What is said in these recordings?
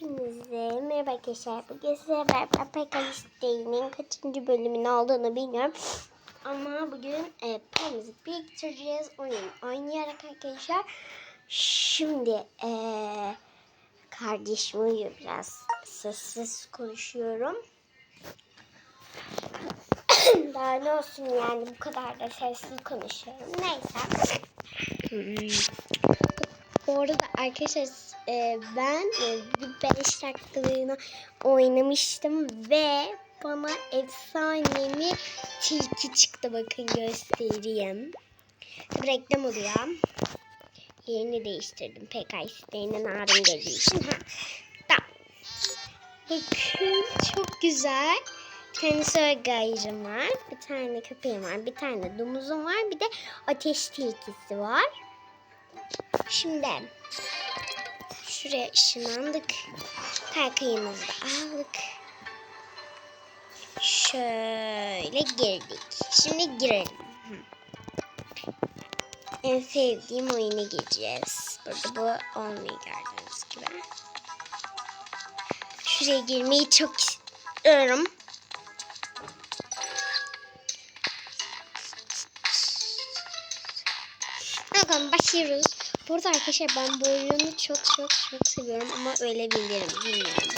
Hepinize merhaba arkadaşlar. Bugün size beraber PK isteğinin kaçıncı bölümün olduğunu bilmiyorum. Ama bugün e, Pamiz'i biriktireceğiz. Oyun oynayarak arkadaşlar. Şimdi e, kardeşim uyuyor biraz. Sessiz konuşuyorum. Daha ne olsun yani bu kadar da sessiz konuşuyorum. Neyse. Hmm. Bu arada arkadaşlar e, ben e, bir 5 dakikalığına oynamıştım ve bana efsanevi tilki çıktı. Bakın göstereyim. Reklam oluyor. Yerini değiştirdim. PK isteğinden ağrım geldiği için. Ha. Tamam. Bakın çok güzel. Bir tane söyleyeceğim var. Bir tane köpeğim var. Bir tane domuzum var. Bir de ateş tilkisi var. Şimdi şuraya ışınlandık. Kaykayımızı da aldık. Şöyle girdik. Şimdi girelim. En sevdiğim oyuna gireceğiz. Burada bu olmayı gördüğünüz gibi. Şuraya girmeyi çok istiyorum. Bakalım başlıyoruz. Bu arada arkadaşlar ben bu oyunu çok çok çok seviyorum ama öyle bilirim bilmiyorum.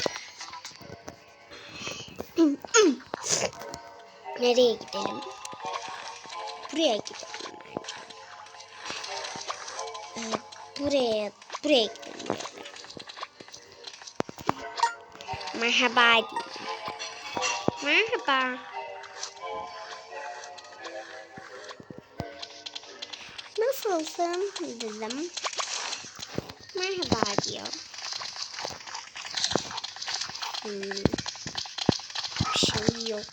Nereye gidelim? Buraya gidelim bence. Buraya, buraya gidelim. Merhaba. Merhaba. Nasılsın dedim. Diyor. Hmm. Bir şey yok.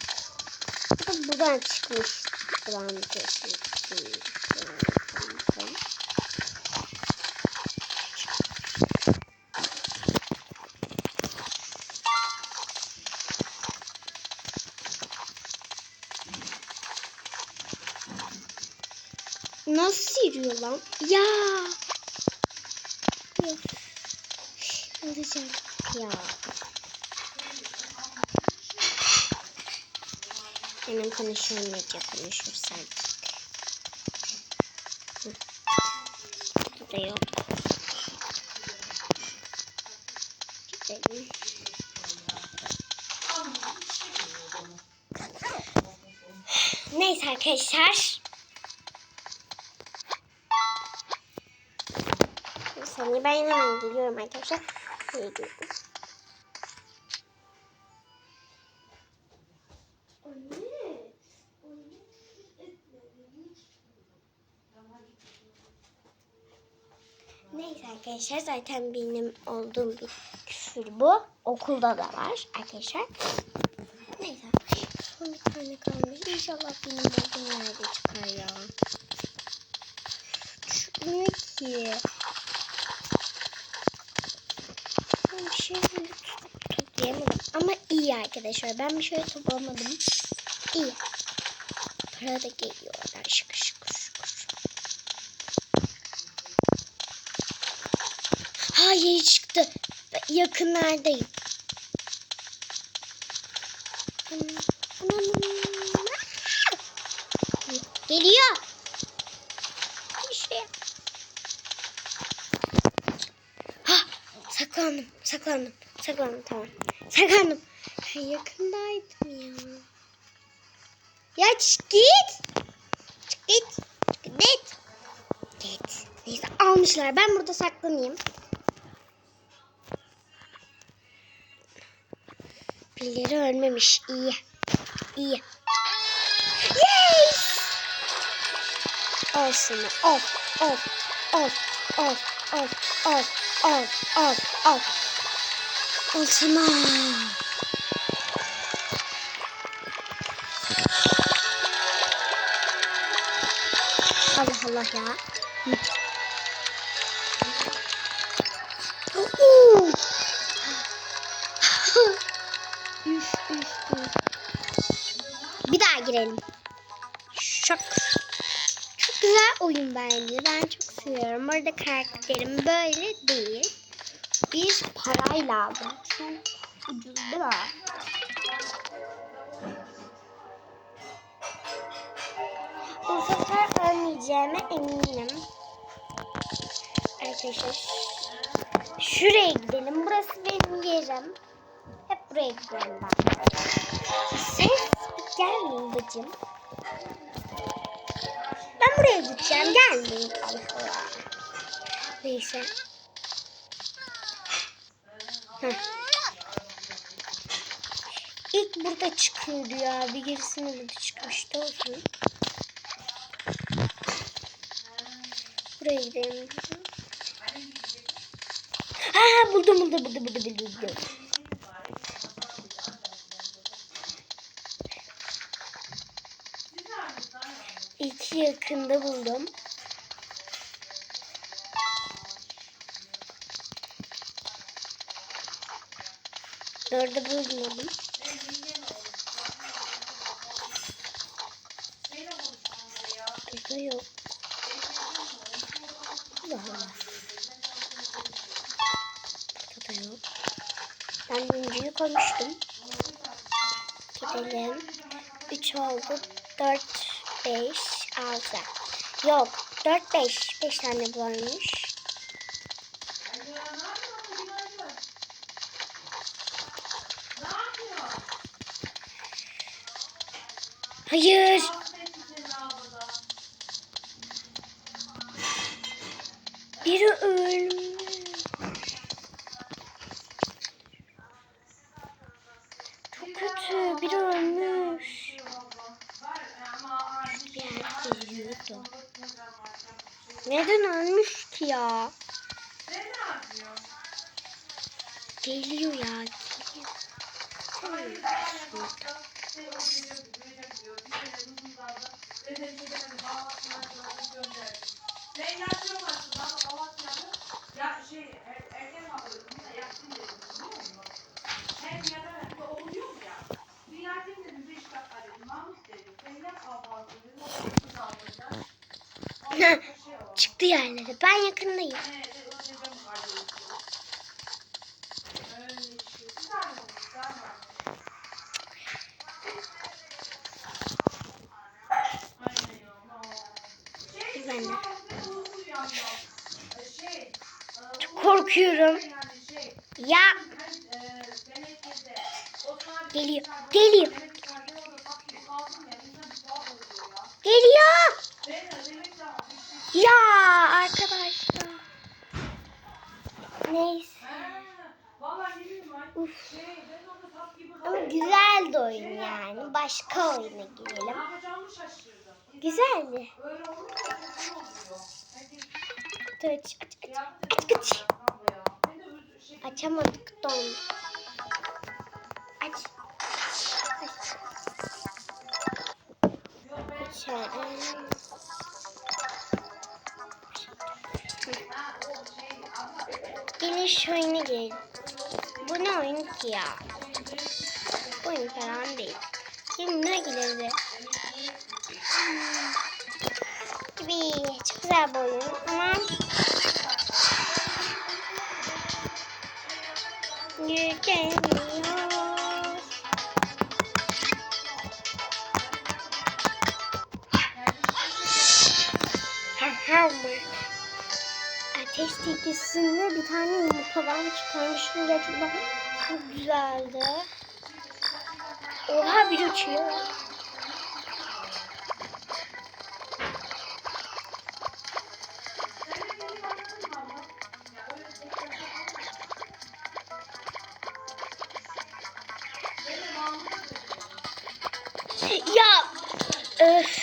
Bu da buradan çıkmış. Buradan çıkmış. Nasıl yürüyor lan? Ya. Of. Alacağım. Ya. Benim konuşuyorum Medya konuşursak. Hı. Bu da yok. Gidelim. Neyse arkadaşlar. Bir saniye ben hemen geliyorum arkadaşlar. Geliyorum. Neyse arkadaşlar zaten benim olduğum bir küfür bu. Okulda da var arkadaşlar. Neyse. Son bir tane kalmış. İnşallah benim olduğum yerde çıkar ya. Çıkmıyor ki. Ben bir şey toplayamadım. Ama iyi arkadaşlar. Ben bir şey toplamadım. İyi. Para da geliyor. oradan Şıkır şıkır şıkır. Hayır çıktı. Yakınlardayım. Geliyor. Bir şey. Ha, saklandım, saklandım, saklandım tamam. Saklandım. Ben yakındaydım ya. Ya çık git. Çık git. Git. Git. Neyse almışlar. Ben burada saklanayım. Birileri ölmemiş. İyi. İyi. Yes! Olsun. Of. Of. Of. Of. Of. Of. Of. Of. Of. Olsun. Allah Allah ya. Üf, üf, üf. Bir daha girelim. Çok çok güzel oyun bence. Ben çok seviyorum. Orada karakterim böyle değil. bir parayla aldım. Çok ucuz değil mi? Sefer ölmeyeceğime eminim. Arkadaşlar şuraya gidelim. Burası benim yerim. Hep buraya gidelim ben. Ses gelmeyin bacım. Ben buraya gideceğim. Gelmeyin. Allah Allah. Neyse. Heh. İlk burada çıkıyordu ya. Bir gerisinde burada çıkmıştı olsun. Buraya gidelim. Ha buldum buldum buldum buldum buldum. İki yakında buldum. Dördü bulmadım. Burada yok. Allah Allah. Burada da yok. Ben birinciyi koymuştum. Gidelim. 3 oldu. 4, 5, 6. Yok. 4, 5. 5 tane varmış. Hayır. Biri ölmüş. Çok kötü. Biri ölmüş. Bir yer geliyordu. Neden ölmüş ki ya? Geliyor ya. Geliyor. Ya şey, oluyor mu ya? Bir yardım dedim, beş dakika dedim, Mahmut dedim. Zeynep kahvaltı dedim, o kız aldıracak. Ondan sonra şey oldu. Çıktı yerlere. Ben yakındayım. Ben de. Çok korkuyorum. Ya geliyor. Geliyor. Geliyor. Ben de demek ki ama bir şey- Ya arkadaşlar. Neyse. Uf. Ama güzel de oyun yani. Başka oyuna girelim. Güzeldi. Dur aç aç aç. Aç şey- Açamadık don. Aç. Aç. Ben- Aç. Şu oyuna girelim. Bu ne oyun ki ya? Bu oyun falan değil. Şimdi ne gireriz? Gibi çok güzel bir oyun ama yürüyemiyor. Ateş tekisinde bir tane yumurtadan çıkarmıştım. Gerçekten çok güzeldi. Oha bir uçuyor. Ya öf.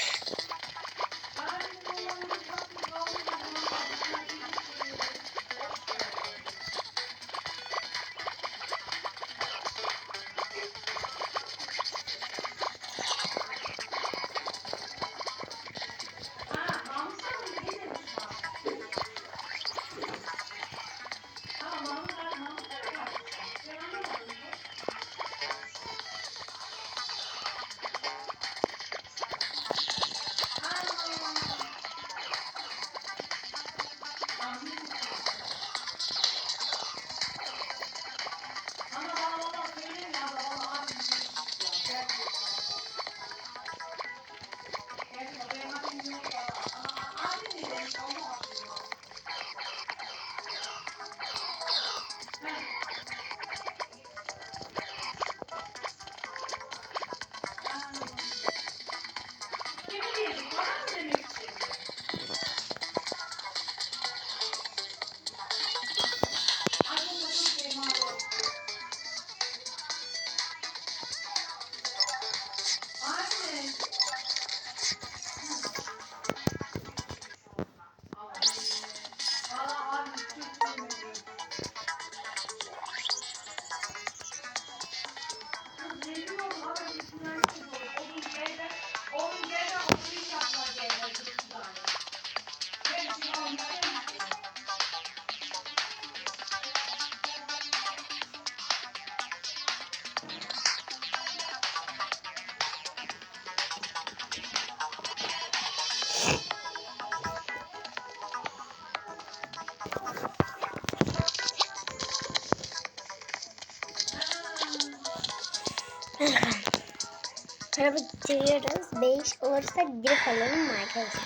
Para bitiriyoruz. 5 olursa direkt alalım mı arkadaşlar?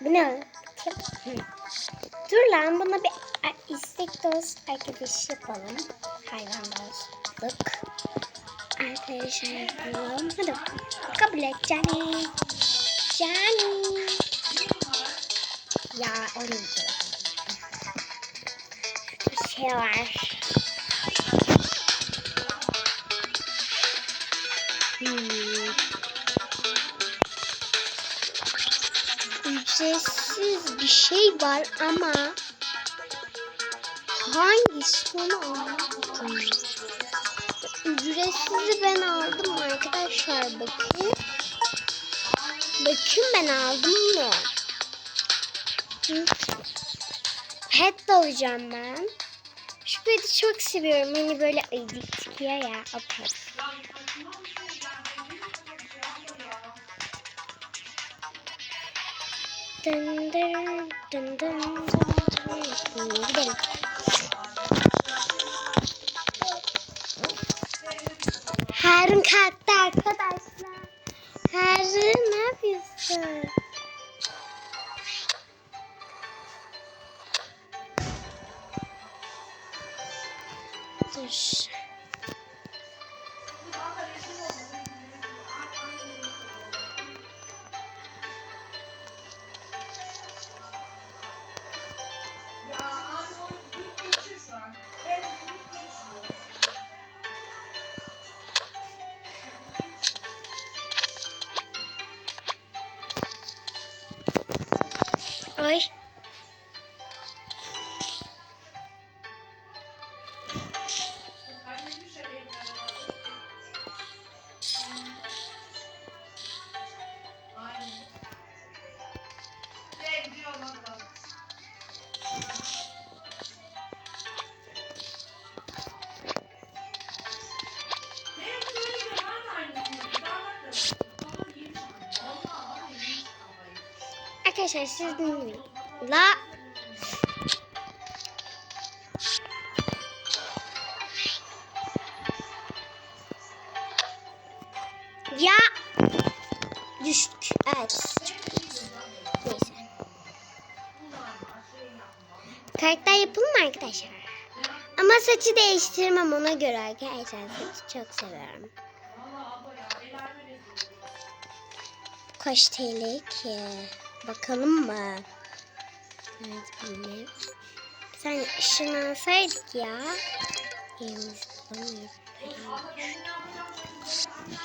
Bu ne? Dur lan buna bir istek dost arkadaş yapalım. Hayvan dostluk. Arkadaşlar yapalım. Hadi kabul et Cani. Cani. Ya o neydi? Bir şey var. Var ama hangisi onu anlamadım. Ücretsizi ben aldım arkadaşlar bakın. Bakın ben aldım mı? Pet de alacağım ben. Şu peti çok seviyorum. Hani böyle ayıcık çıkıyor ya. O. Dın dın dın dın dın dın. Gidelim. Harun kalktı arkadaşlar. Harun ne yapıyorsun? Dur. Ay. Arkadaşlar siz dinleyin. La. Ya. Düştük. Evet. Neyse. Karakter yapalım mı arkadaşlar? Ama saçı değiştirmem ona göre arkadaşlar. Saçı çok seviyorum. Kaç TL ki? Bakalım mı? Evet bilmiyorum. Sen diyor korkuyorum ya. Ben de ne yapacağım şimdi?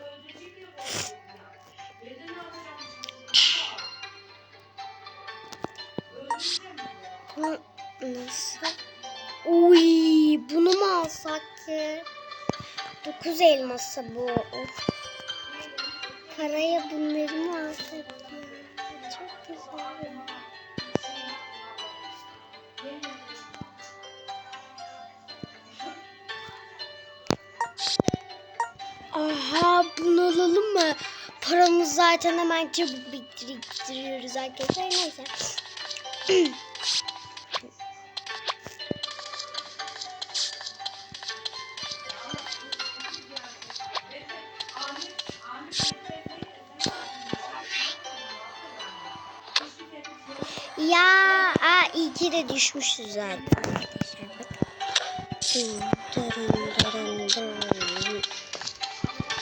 Öldüreceğim diyor. Bu nasıl? Uy, bunu mu alsak ki? 9 elması bu. Of. Paraya bunları mı alsak? Çok güzel. Aha bunu alalım mı? Paramız zaten hemen çabuk biriktiriyoruz arkadaşlar. Neyse. de düşmüşüz zaten arkadaşlar. Bak.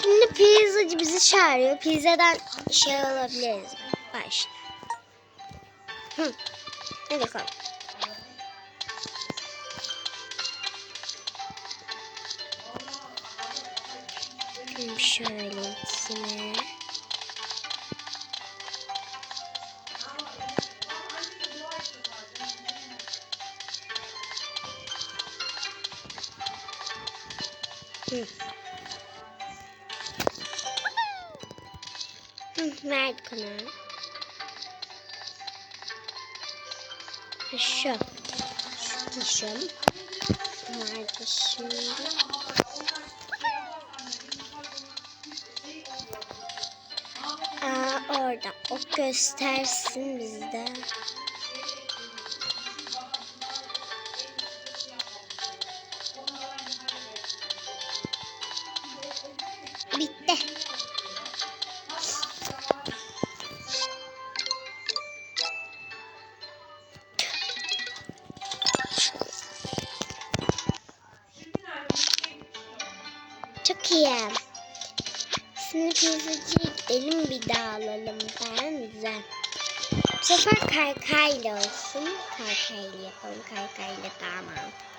Şimdi pizzacı bizi çağırıyor. Pizzadan şey alabiliriz. Başla. Hı. Hadi bakalım. Şöyle içine. Şu. Şu dişim. Nerede şimdi? Aa orada. O göstersin bizde. Kaykayla olsun. Kaykayla yapalım. Kaykayla daha mantıklı.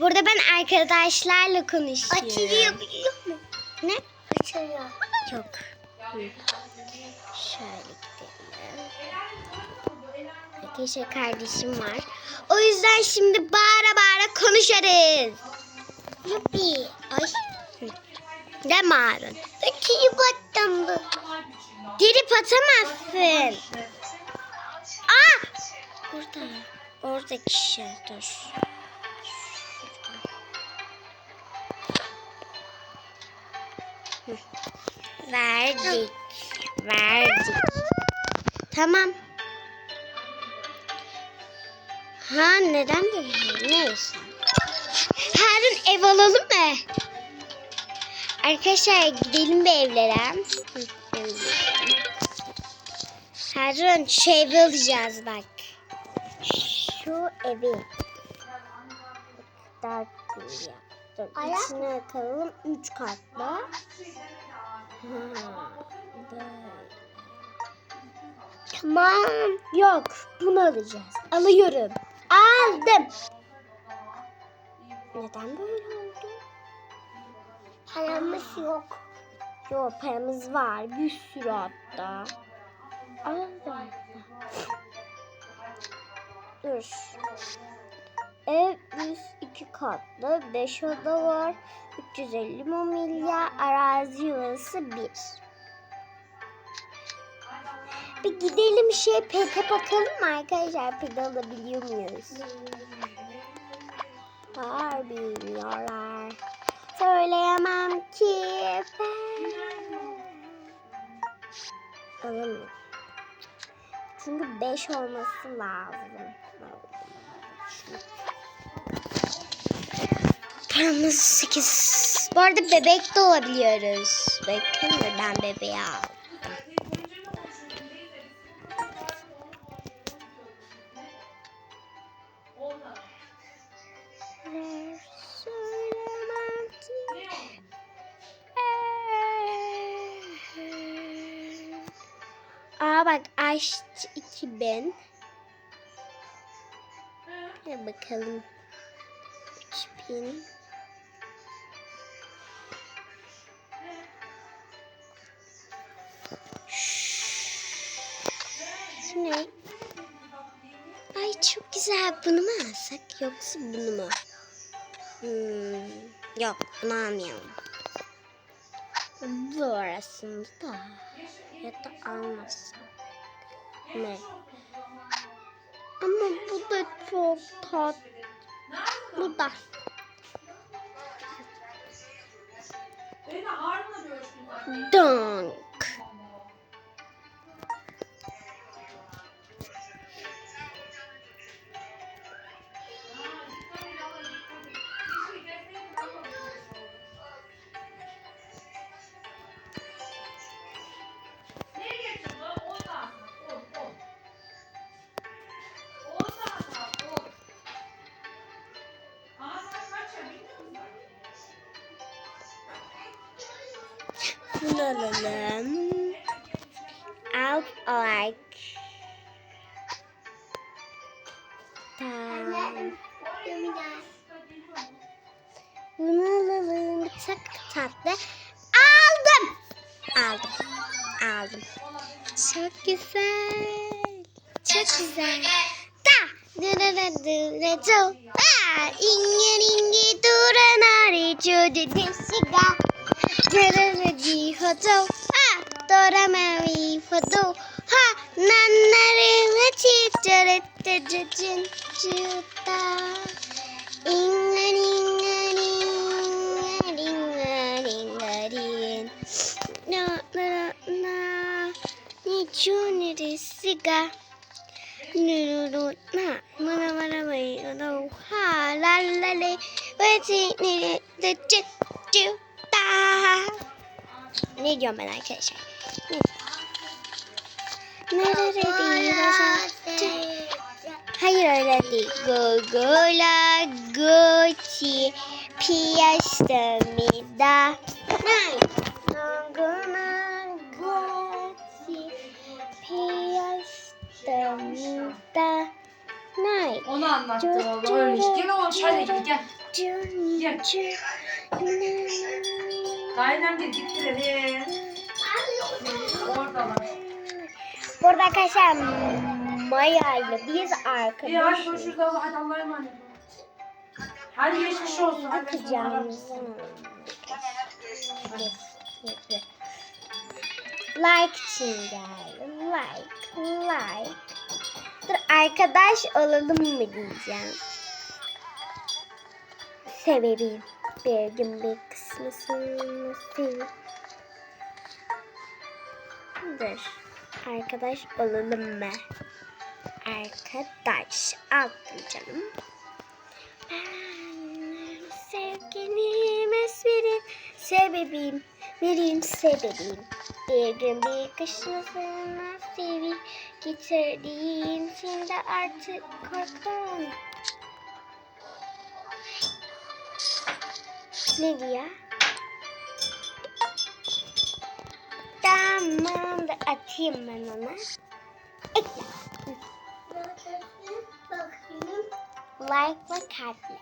Burada ben arkadaşlarla konuşuyorum. Açılıyor biliyor musun? Ne? Açılıyor. Yok. Şöyle gidelim. Arkadaşlar kardeşim var. O yüzden şimdi bağıra bağıra konuşarız. Yuppi. Ay. Ne bağırın? Ötüyü battım bu. Gelip atamazsın. Aa! Burada. Oradaki şey dur. Verdik. Verdik. Tamam. Ha neden böyle? Neyse. Harun ev alalım mı? Arkadaşlar gidelim bir evlere. Harun şu evi alacağız bak. Şu evi. Dört bir yaptım. İçine atalım. Üç katlı. Tamam. Yok. Bunu alacağız. Alıyorum. Aldım. Neden böyle oldu? Paramız yok. Yok paramız var. Bir sürü hatta. Allah Dur. Ev 102 katlı. 5 oda var. 350 mobilya. Arazi yuvası 1. Bir gidelim şey pete bakalım mı arkadaşlar? Pede alabiliyor muyuz? Var bilmiyorlar. Söyleyemem ki ben. Alamıyorum. Çünkü 5 olması lazım. Paramız 8. Bu arada bebek de olabiliyoruz. Bakın ben bebeği aldım. Aa bak aşçı 2000. Hadi bakalım. 3000. Şu ne? Ay çok güzel. Bunu mu alsak yoksa bunu mu? Hmm, yok bunu almayalım. Bu arasında ya da almasam. Ne? Ama bu da çok tat. Bu da. Donk. Dun dun dun dun. Out like. Bunu alalım. Çok tatlı. Aldım. Aldım. Aldım. Çok güzel. Çok güzel. Da. Dırırırırı. Çok. Aa, inge inge duran arı çocuğu. Desiga. Nereye hodo ha dora mavi hodo ha nanare çiçere tececin çıta inga inga inga inga inga din na na na. Ni chuni risiga nuru na mana mana mai hodo ha la la le. Ve ti ni de ne diyorum ben arkadaşlar? Nerede Hayır öyle değil. Gogola gochi piyastamida. Nay. Gogola gochi piyastamida. Nay. Onu anlattı valla ölmüş. Gel oğlum şöyle git gel. Gel. Dayıdan gel gittirelim. Oradalar. Burada arkadaşlar Maya ile biz İyi hadi arkadaşız. görüşürüz. Hadi Allah'a emanet ol. Hadi geçmiş olsun. Hadi Like için geldim. Like, like. Dur arkadaş olalım mı diyeceğim. Severim. Bir gün bir kısmısını sev. Dur. Arkadaş olalım mı? Arkadaş. Aldım canım. Ben sevgilim esmerin sebebim, benim sebebim. Bir gün bir kışlasına sevi getirdiğim şimdi artık korktum. Ne diyor? Tamam da atayım ben ona. Ekle. Like ve kalple.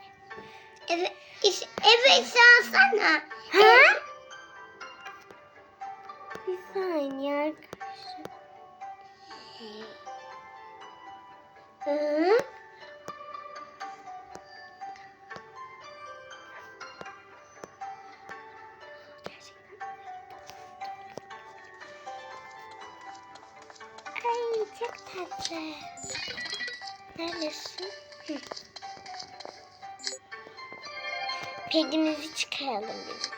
Evet, evet sana. Ha? Bir saniye arkadaşlar. Hı? Tatlı. Neredesin? Hı. Pedimizi çıkaralım biz.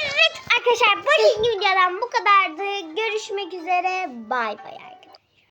Evet arkadaşlar bu videodan bu kadardı. Görüşmek üzere. Bay bay.